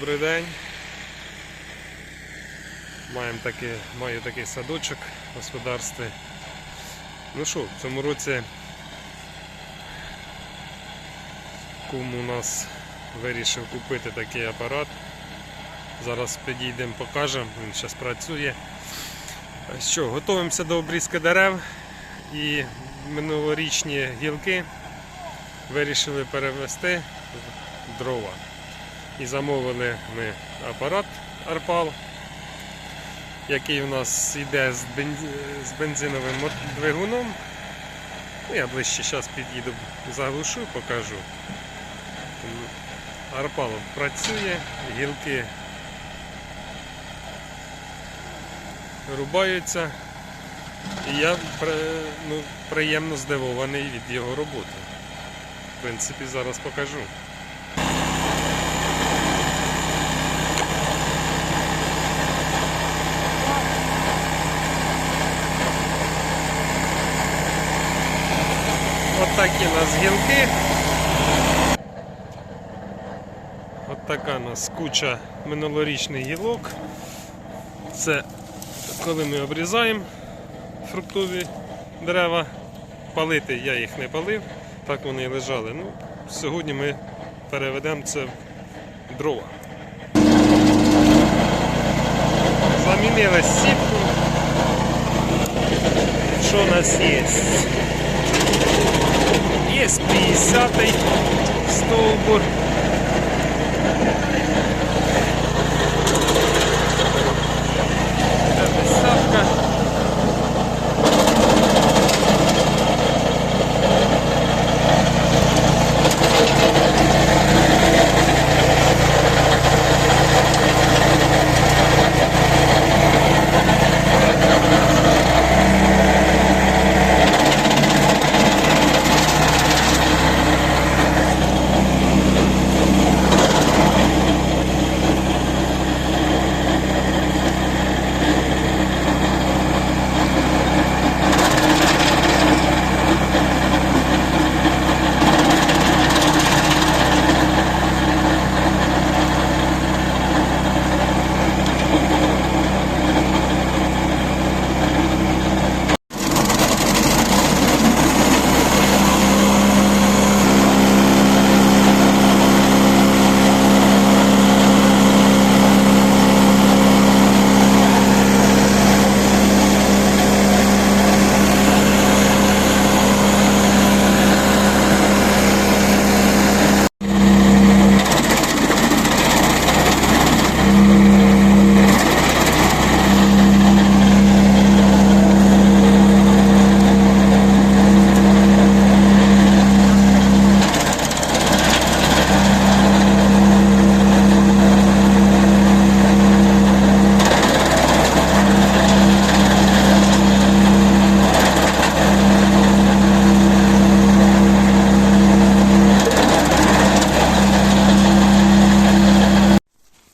добрий день. Маємо таки, маю такий садочок в господарстві. Ну що, в цьому році кум у нас вирішив купити такий апарат. Зараз підійдемо, покажемо, він зараз працює. Що, готуємося до обрізки дерев і минулорічні гілки вирішили перевести в дрова. І замовили ми апарат Арпал, який у нас йде з, бенз- з бензиновим двигуном. Ну, я ближче зараз під'їду, заглушу, покажу. Арпал працює, гілки рубаються. І я ну, приємно здивований від його роботи. В принципі, зараз покажу. Такі у нас гілки. От така у нас куча минулорічних гілок. Це коли ми обрізаємо фруктові дерева. Палити я їх не палив, так вони і лежали. Ну, сьогодні ми переведемо це в дрова. Замінили сітку. Що у нас є? Є 50-й стовбур. Це десятка.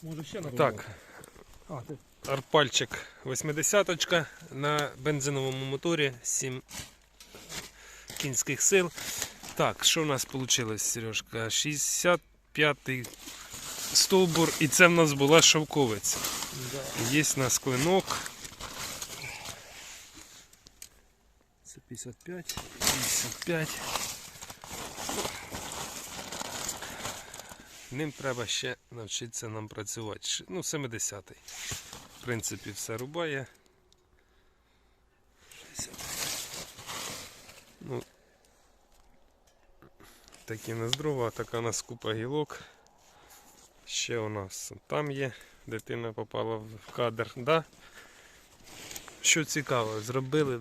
Може ще на Так, арпальчик 80 на бензиновому моторі 7 кінських сил. Так, що в нас вийшло, Сережка? 65-й стовбур, і це в нас була шовковиця. да. Є у нас клинок. Це 55. 55. Ним треба ще навчитися нам працювати. Ну, 70-й. В принципі, все рубає. 60. Ну, такі нас дрова, така у нас купа гілок. Ще у нас там є, дитина попала в кадр. Да? Що цікаво, зробили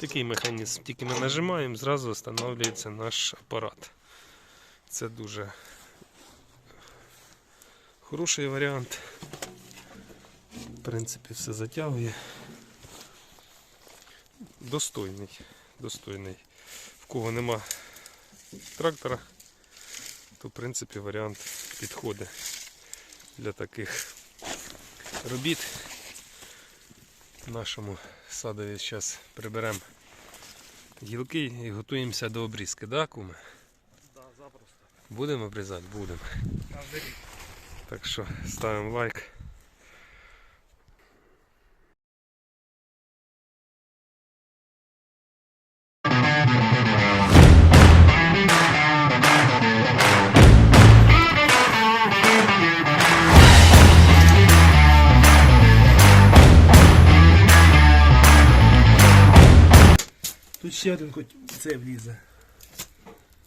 Такий механізм. Тільки ми нажимаємо, зразу встановлюється наш апарат. Це дуже хороший варіант. В принципі, все затягує. Достойний. Достойний. В кого нема трактора, то в принципі варіант підходить для таких робіт. В нашому садові зараз приберемо гілки і готуємося до обрізки, да, куме? Да, запросто. Будемо обрізати? Будемо. Кожен рік. Так що ставимо лайк. Тут ще один хоч це влізе.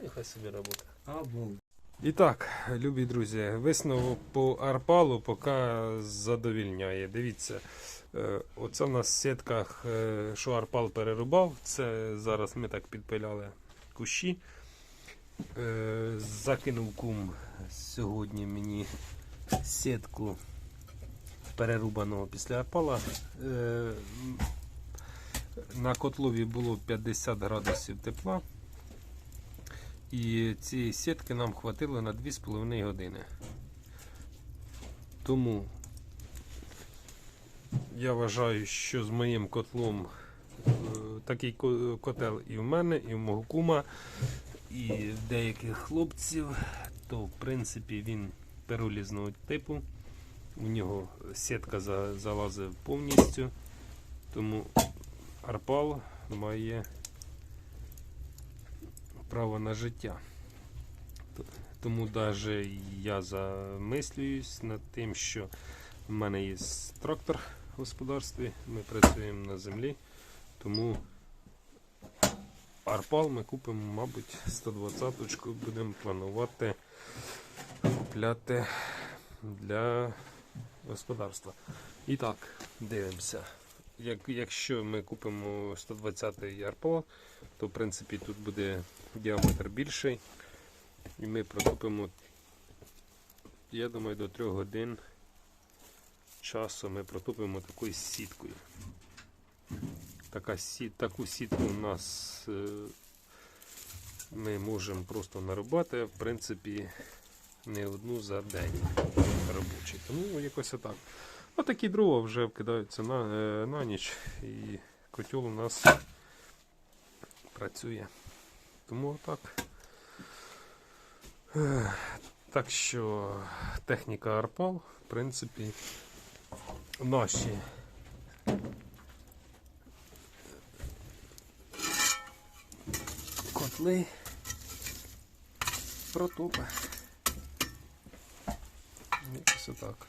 Нехай собі робота. Або. І так, любі друзі, висновок по арпалу поки задовільняє. Дивіться, е, оце в нас в сітках, е, що арпал перерубав. Це зараз ми так підпиляли кущі. Е, Закинув кум сьогодні мені сітку перерубаного після арпала. На котлові було 50 градусів тепла. І цієї сітки нам хватило на 2,5 години. Тому я вважаю, що з моїм котлом е, такий котел і в мене, і в мого кума, і в деяких хлопців, то в принципі він перолізного типу. У нього сітка за- залазить повністю. Тому арпал має право на життя. Тому навіть я замислююсь над тим, що в мене є трактор в господарстві, ми працюємо на землі, тому арпал ми купимо, мабуть, 120-ку будемо планувати купляти для господарства. І так, дивимося. Як, якщо ми купимо 120-й арпал, то в принципі тут буде діаметр більший. І ми протопимо, я думаю, до 3 годин часу ми протопимо такою сіткою. Така сіт, таку сітку у нас е, ми можемо просто нарубати, в принципі, не одну за день робочий. Тому якось отак. Отакі дрова вже вкидаються на, е, на ніч і котел у нас працює. Тому так. Так що техніка Арпал, в принципі, наші котли протопи. Якось отак.